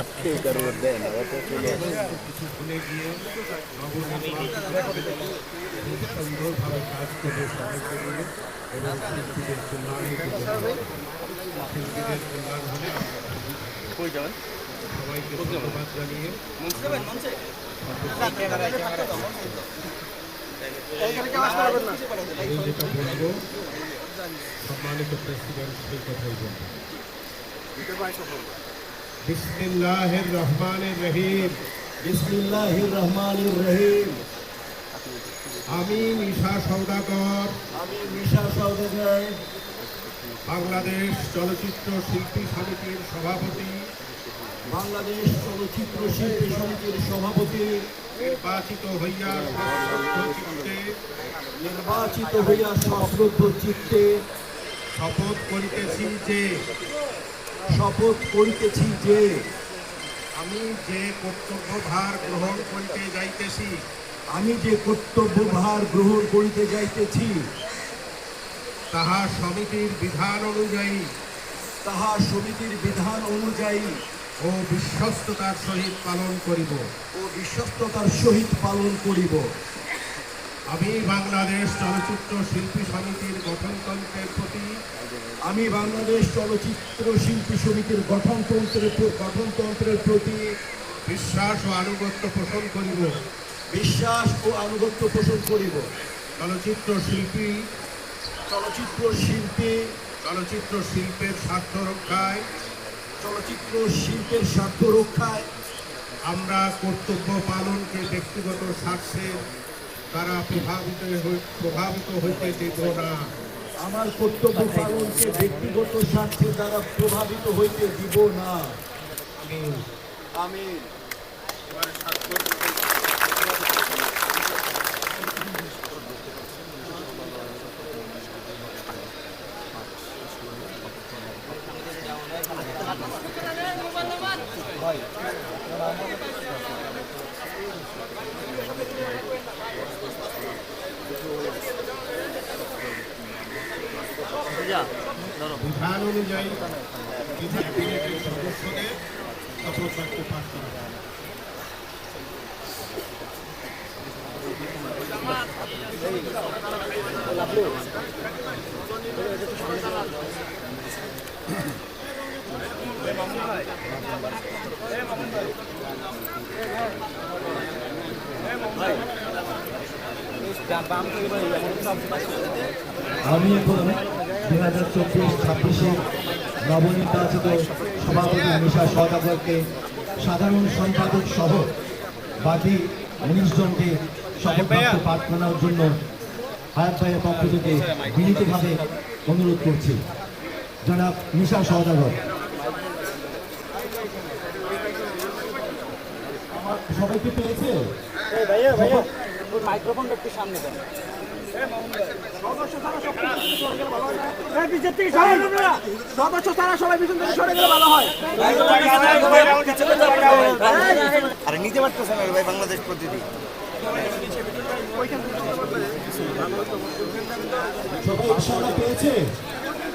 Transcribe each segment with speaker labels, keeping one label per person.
Speaker 1: একে গিয়ে সুন্দরভাবে কাজ করে এবং সবাইকে যেটা বলব সম্মানিত প্রেসিডেন্ট সেই কথাই বলব। বিসমিল্লাহির রহমানির রহিম।
Speaker 2: বিসমিল্লাহির রহমানির রহিম।
Speaker 1: আমি নিশা সৌদাগর
Speaker 2: আমি মিশা সৌদাগর
Speaker 1: বাংলাদেশ চলচ্চিত্র শিল্পী সমিতির সভাপতি।
Speaker 2: বাংলাদেশ চলচ্চিত্র শিল্পী সমিতির সভাপতি।
Speaker 1: নির্বাচিত হইয়া চিত্তে
Speaker 2: নির্বাচিত হইয়া সশ্রদ্ধ চিত্তে
Speaker 1: শপথ করিতেছি যে
Speaker 2: শপথ করিতেছি যে
Speaker 1: আমি যে কর্তব্যভার গ্রহণ করিতে যাইতেছি
Speaker 2: আমি যে কর্তব্যভার গ্রহণ করিতে যাইতেছি
Speaker 1: তাহা সমিতির বিধান অনুযায়ী
Speaker 2: তাহা সমিতির বিধান অনুযায়ী
Speaker 1: ও বিশ্বস্ততার সহিত পালন করিব।
Speaker 2: ও বিশ্বস্ততার সহিত পালন করিব।
Speaker 1: আমি বাংলাদেশ চলচ্চিত্র শিল্পী সমিতির গঠনতন্ত্রের প্রতি
Speaker 2: আমি বাংলাদেশ চলচ্চিত্র শিল্পী সমিতির গঠনতন্ত্রের গঠনতন্ত্রের প্রতি
Speaker 1: বিশ্বাস ও আনুগত্য পোষণ করিব।
Speaker 2: বিশ্বাস ও আনুগত্য পোষণ করিব।
Speaker 1: চলচ্চিত্র শিল্পী
Speaker 2: চলচ্চিত্র শিল্পী
Speaker 1: চলচ্চিত্র শিল্পের স্বার্থ রক্ষায়
Speaker 2: চলচ্চিত্র শিল্পের স্বার্থ রক্ষায়
Speaker 1: আমরা কর্তব্য পালনকে ব্যক্তিগত স্বার্থের দ্বারা প্রভাবিত প্রভাবিত হইতে দেব না।
Speaker 2: আমার কর্তব্য পালনকে ব্যক্তিগত স্বার্থে দ্বারা প্রভাবিত হইতে দিব না।
Speaker 1: আমি
Speaker 2: আমি
Speaker 1: বিধান অনুযায়ী বিধান কমিটির সদস্যদের শপথ বাক্য পাঠ করা হয়।
Speaker 2: আমি এখন দুই হাজার চব্বিশ ছাব্বিশে নবনির্বাচিত সভাপতি মিশা সদাগরকে সাধারণ সম্পাদক সহ বাকি উনিশ জনকে বাক্য পাঠ জন্য হায়াত ভাইয়ের পক্ষ থেকে বিনীতভাবে অনুরোধ করছি। জনাব মিশা সদাগর সবাইকে পেয়েছে?
Speaker 3: ভাইয়া মাইক্রোফোনটা একটু সামনে দেন। হয়
Speaker 4: নিতে পারতেছে না ভাই বাংলাদেশ প্রতিদিন।
Speaker 2: সবাই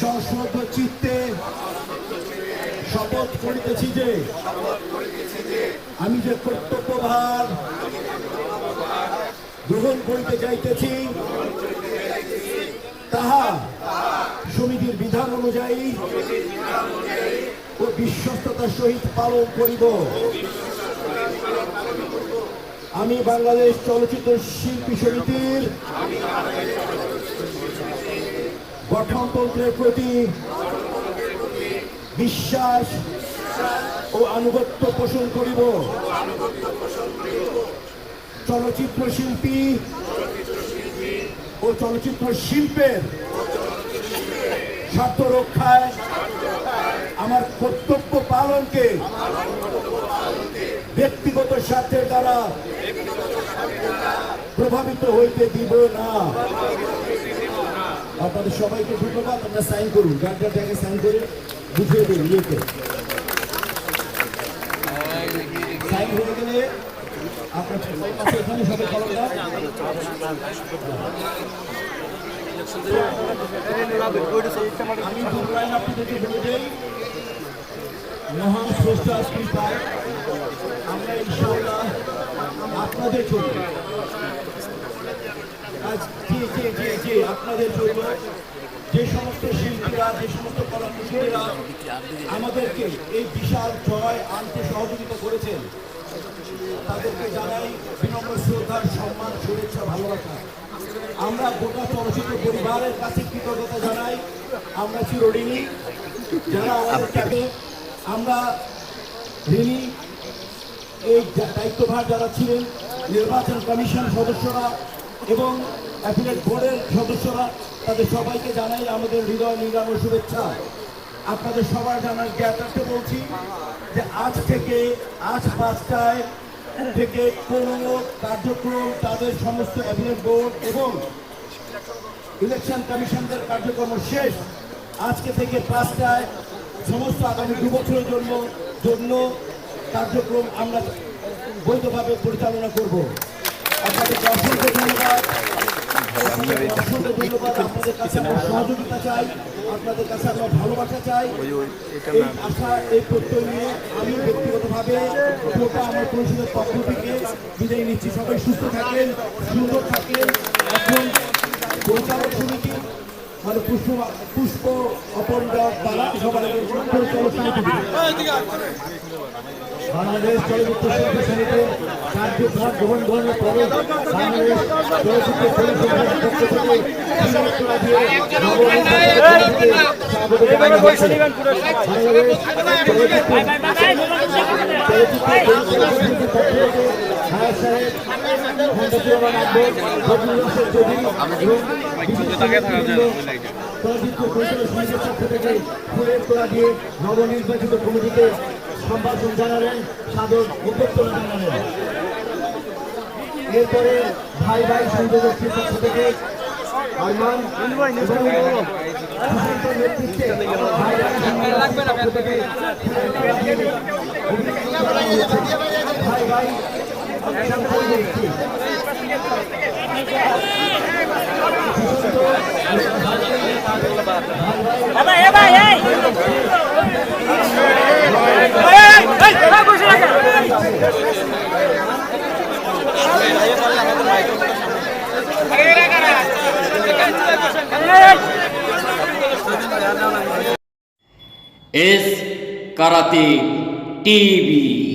Speaker 2: সশ্রদ্ধ চিত্তে শপথ করিতেছি যে, আমি যে কর্তব্যভার গ্রহণ করিতে যাইতেছি, তাহা সমিতির বিধান অনুযায়ী ও বিশ্বস্ততার সহিত পালন করিব। আমি বাংলাদেশ চলচ্চিত্র শিল্পী সমিতির গঠনতন্ত্রের প্রতি বিশ্বাস ও আনুগত্য পোষণ করিব। চলচ্চিত্র শিল্পী ও চলচ্চিত্র শিল্পের স্বার্থ রক্ষায় আমার কর্তব্য পালনকে ব্যক্তিগত স্বার্থের দ্বারা প্রভাবিত হইতে দিব না। আপনাদের সবাইকে ধন্যবাদ। আপনারা সাইন করুন। যার জায়গায় সাইন করে বুঝিয়ে দিন ইয়েকে সাইন হয়ে গেলে আপনার আমরা ইনশাআল্লাহ আপনাদের জন্য। আজ জি জি জি জি আপনাদের জন্য যে সমস্ত শিল্পীরা যে সমস্ত কলাকুশলীরা আমাদেরকে এই বিশাল জয় আনতে সহযোগিতা করেছেন তাদেরকে জানাই বিনম্র শ্রদ্ধার সম্মান শুভেচ্ছা ভালোবাসা। আমরা গোটা চলচ্চিত্র পরিবারের কাছে কৃতজ্ঞতা জানাই। আমরা চিরঋণী যারা আমাদের আমরা ঋণী এই দায়িত্বভার যারা ছিলেন, নির্বাচন কমিশন সদস্যরা এবং অ্যাপিলেট বোর্ডের সদস্যরা, তাদের সবাইকে জানাই আমাদের হৃদয় নিরানোর শুভেচ্ছা। আপনাদের সবার জানার জ্ঞাতার্থে বলছি, যে আজ থেকে, আজ পাঁচটায় থেকে কোনো কার্যক্রম তাদের সমস্ত অ্যাপিলেট বোর্ড এবং ইলেকশন কমিশনদের কার্যক্রম শেষ। আজকে থেকে পাঁচটায় সমস্ত আগামী দু বছরের জন্য জন্য কার্যক্রম আমরা বৈধভাবে পরিচালনা করব। আপনাদেরকে অসংখ্য ধন্যবাদ। অসংখ্য ধন্যবাদ। আপনাদের কাছে আমরা সহযোগিতা চাই। আপনাদের কাছে আমরা ভালোবাসা চাই। এই আশা এই প্রত্যয় নিয়ে আমি ব্যক্তিগতভাবে গোটা আমার পরিষদের পক্ষ থেকে বিদায় নিচ্ছি। সবাই সুস্থ থাকেন সুন্দর থাকেন। এখন পরিচালক সমিতি মানে পুষ্প পুষ্প অপন দ্বারা সবার পরিচালক সমিতি। বাংলাদেশ চলচ্চিত্র শিল্পী সমিতির কার্যভার গ্রহণ গ্রহণের পরে বাংলাদেশ চলচ্চিত্র সমিতির পক্ষ থেকে নবনির্বাচিত কমিটিকে সম্ভাষণ জানালেন সাদর অভ্যর্থনা জানালেন এরপরে ভাই ভাই সংযোজকটির পক্ষ থেকে আরমান নেতৃত্বে ভাই ভাই পক্ষ থেকে জানানো হয়েছে। ভাই ভাই
Speaker 5: এস কারাতে টিভি।